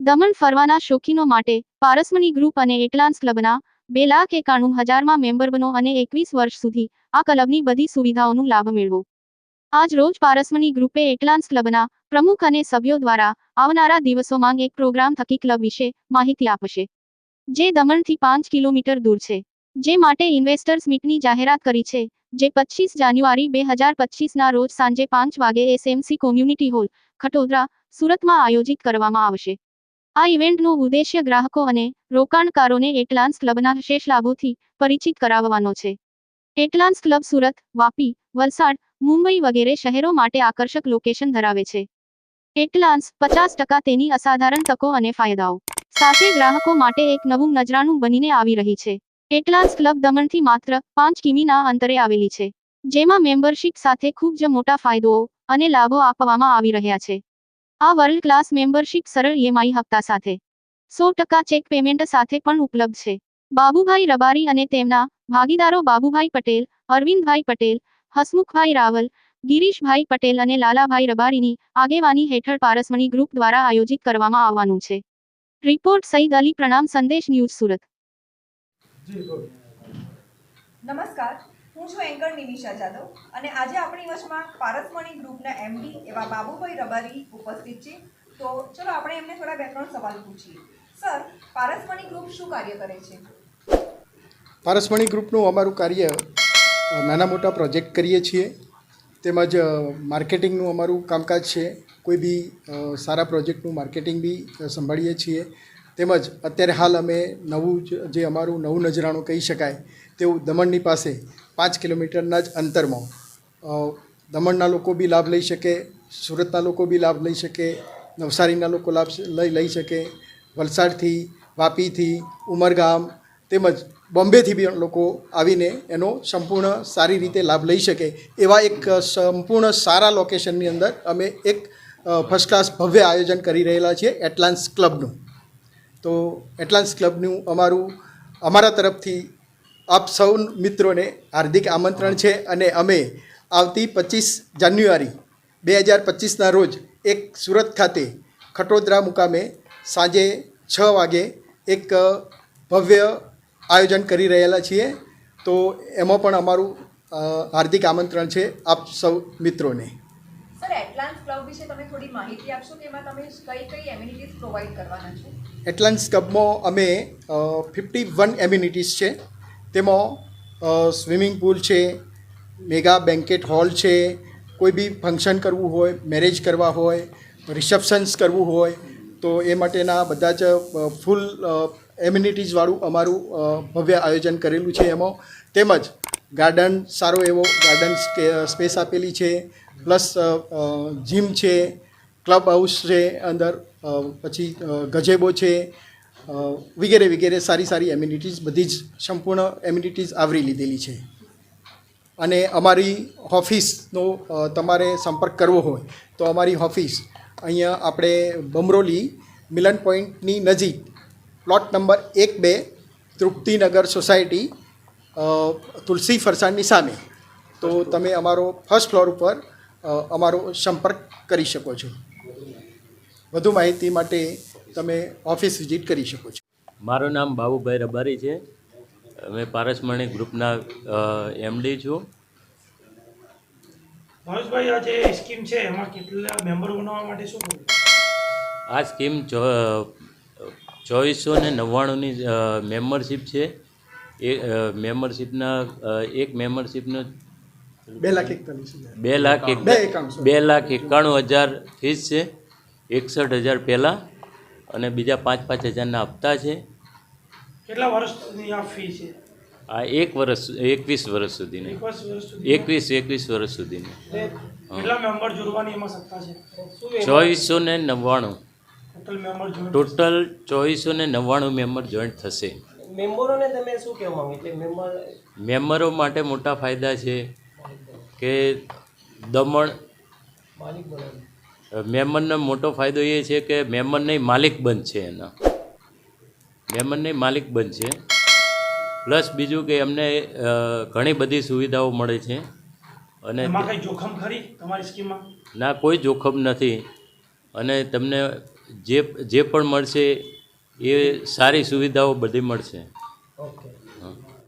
દમણ ફરવાના શોખીનો માટે પારસમણી ગ્રુપ અને એટલાન્સ ક્લબના બે લાખ એકાણું હજારમાં મેમ્બર બનો અને એકવીસ વર્ષ સુધી આ ક્લબની બધી સુવિધાઓનો લાભ મેળવો. આજ રોજ પારસમણી ગ્રુપે એટલાન્સ ક્લબના પ્રમુખ અને સભ્યો દ્વારા આવનારા દિવસોમાં એક પ્રોગ્રામ થકી ક્લબ વિશે માહિતી આપશે. જે દમણથી પાંચ કિલોમીટર દૂર છે. જે માટે ઇન્વેસ્ટર્સ મીટની જાહેરાત કરી છે, જે પચીસ જાન્યુઆરી બે હજાર પચીસના રોજ સાંજે પાંચ વાગે એસએમસી કોમ્યુનિટી હોલ, ખટોદરા, સુરતમાં આયોજિત કરવામાં આવશે. આ ઇવેન્ટનો ઉદ્દેશ્ય ગ્રાહકો અને રોકાણકારોને એટલાન્સ ક્લબના વિશેષ લાભોથી પરિચિત કરાવવાનો છે. એટલાન્સ ક્લબ સુરત, વાપી, વલસાડ, મુંબઈ વગેરે શહેરો માટે આકર્ષક લોકેશન ધરાવે છે. એટલાન્સ પચાસ ટકા તેની અસાધારણ તકો અને ફાયદાઓ. સાથે ગ્રાહકો માટે એક નવું નજરાનું બનીને આવી રહી છે. એટલાન્સ ક્લબ દમણથી માત્ર પાંચ કિમીના અંતરે આવેલી છે, જેમાં મેમ્બરશિપ સાથે ખૂબ જ મોટા ફાયદો અને લાભો આપવામાં આવી રહ્યા છે. આ વર્લ્ડ ક્લાસ મેમ્બરશિપ સરળ ઈએમઆઈ હપ્તા સાથે. સો ટકા ચેક પેમેન્ટ સાથે પણ ઉપલબ્ધ છે. બાબુભાઈ રબારી અને તેમના ભાગીદારો બાબુભાઈ પટેલ અરવિંદભાઈ પટેલ હસમુખભાઈ રાવલ ગિરીશભાઈ પટેલ અને લાલાભાઈ રબારીની આગેવાની હેઠળ પારસમણી ગ્રુપ દ્વારા આયોજિત કરવામાં આવવાનું છે. રિપોર્ટ સઈદ અલી પ્રણામ સંદેશ ન્યૂઝ સુરત. નમસ્કાર. હું છું એન્કર નિમિષા જાદવ અને આજે આપણી વચમાં પારસમણી ગ્રુપના એમડી એવા બાબુભાઈ રબારી ઉપસ્થિત છે. તો ચલો આપણે એમને થોડા બે ત્રણ સવાલ પૂછીએ. સર, પારસમણી ગ્રુપ શું કાર્ય કરે છે? પારસમણી ગ્રુપનું અમારું કાર્ય નાના મોટા પ્રોજેક્ટ કરીએ છીએ. તેમજ માર્કેટિંગનું અમારું કામકાજ છે. કોઈ બી સારા પ્રોજેક્ટનું માર્કેટિંગ બી સંભાળીએ છીએ. તેમજ અત્યારે હાલ અમે નવું જ- અમારું નવું નજરાણું કહી શકાય, તેવું દમણની પાસે પાંચ કિલોમીટરના જ અંતરમાં દમણના લોકો બી લાભ લઈ શકે, સુરતના લોકો બી લાભ લઈ શકે, નવસારીના લોકો લાભ લઈ લઈ શકે, વલસાડથી, વાપીથી, ઉમરગામ તેમજ બોમ્બેથી બી લોકો આવીને એનો સંપૂર્ણ સારી રીતે લાભ લઈ શકે, એવા એક સંપૂર્ણ સારા લોકેશનની અંદર અમે એક ફર્સ્ટ ક્લાસ ભવ્ય આયોજન કરી રહેલા છીએ, એટલાન્સ ક્લબનું. તો એટલાન્સ ક્લબનું અમારું, અમારા તરફથી આપ સૌ મિત્રોને હાર્દિક આમંત્રણ છે અને અમે આવતી પચીસ જાન્યુઆરી બે હજાર પચીસના રોજ એક સુરત ખાતે ખટોદરા મુકામે સાંજે છ વાગે એક ભવ્ય આયોજન કરી રહેલા છીએ. તો એમાં પણ અમારું હાર્દિક આમંત્રણ છે આપ સૌ મિત્રોને. એટલાન્સ ક્લબ વિશે તમે થોડી માહિતી આપશો કે એમાં તમે કઈ કઈ એમ્યુનિટીઝ પ્રોવાઈડ કરવાના છો? એટલાન્સ ક્લબમાં અમે ફિફ્ટી વન એમ્યુનિટીઝ છે. તેમાં સ્વિમિંગ પુલ છે મેગા બેન્કેટ હોલ છે, કોઈ બી ફંક્શન કરવું હોય મેરેજ કરવા હોય રિસેપ્શન્સ કરવું હોય, તો એ માટેના બધા જ ફૂલ એમ્યુનિટીઝવાળું અમારું ભવ્ય આયોજન કરેલું છે એમાં. તેમજ ગાર્ડન સારો એવો ગાર્ડન સ્પેસ આપેલી છે. પ્લસ જીમ છે, ક્લબ હાઉસ છે અંદર પછી ગજેબો છે વગેરે વગેરે સારી સારી એમ્યુનિટીઝ બધી જ સંપૂર્ણ એમ્યુનિટીઝ આવરી લીધેલી છે. અને અમારી ઓફિસનો તમારે સંપર્ક કરવો હોય તો અમારી ઓફિસ અહીંયા આપણે બમરોલી મિલન પોઈન્ટની નજીક, પ્લોટ નંબર એક બે, તૃપ્તિનગર સોસાયટી તુલસી ફરસાણની સામે. તો તમે અમારો ફર્સ્ટ ફ્લોર ઉપર અમારો સંપર્ક કરી શકો છો. વધુ માહિતી માટે તમે ઓફિસ વિઝિટ કરી શકો છો. મારું નામ બાબુભાઈ રબારી છે. અમે પારસમણી ગ્રુપના એમડી છું. આ જે સ્કીમ છે એમાં કેટલા મેમ્બર બનાવવા માટે શું આ સ્કીમ ચોવીસો ને નવ્વાણુંની મેમ્બરશીપ છે. એ મેમ્બરશીપના એક મેમ્બરશીપનો બે લાખ એકતાલીસ બે લાખ એક બે એકાણું, લાખ એકાણું હજાર ફીસ છે એકસઠ હજાર પહેલાં અને બીજા પાંચ પાંચ હજારના હપ્તા છે. કેટલા વર્ષની આ ફી છે? આ એક વર્ષ એકવીસ વર્ષ સુધીની. એકવીસ એકવીસ વર્ષ સુધીની. તે કેટલા મેમ્બર જોડવાની એમાં સત્તા છે? ચોવીસો ને નવ્વાણું. ટોટલ મેમ્બર ચોવીસો ને નવ્વાણું મેમ્બર જોઈન્ટ થશે. મેમ્બરોને તમે શું કહેવા માંગો? મેમ્બરો માટે મોટા ફાયદા છે. કે દમણ મેમનનો મોટો ફાયદો એ છે કે મેમન નહીં માલિક છે એના. મેમન નહીં માલિક બંધ છે. પ્લસ બીજું કે એમને ઘણી બધી સુવિધાઓ મળે છે. અને જોખમ ખરી તમારી સ્કીમમાં? ના કોઈ જોખમ નથી. અને તમને જે જે પણ મળશે એ સારી સુવિધાઓ બધી મળશે. ઓકે.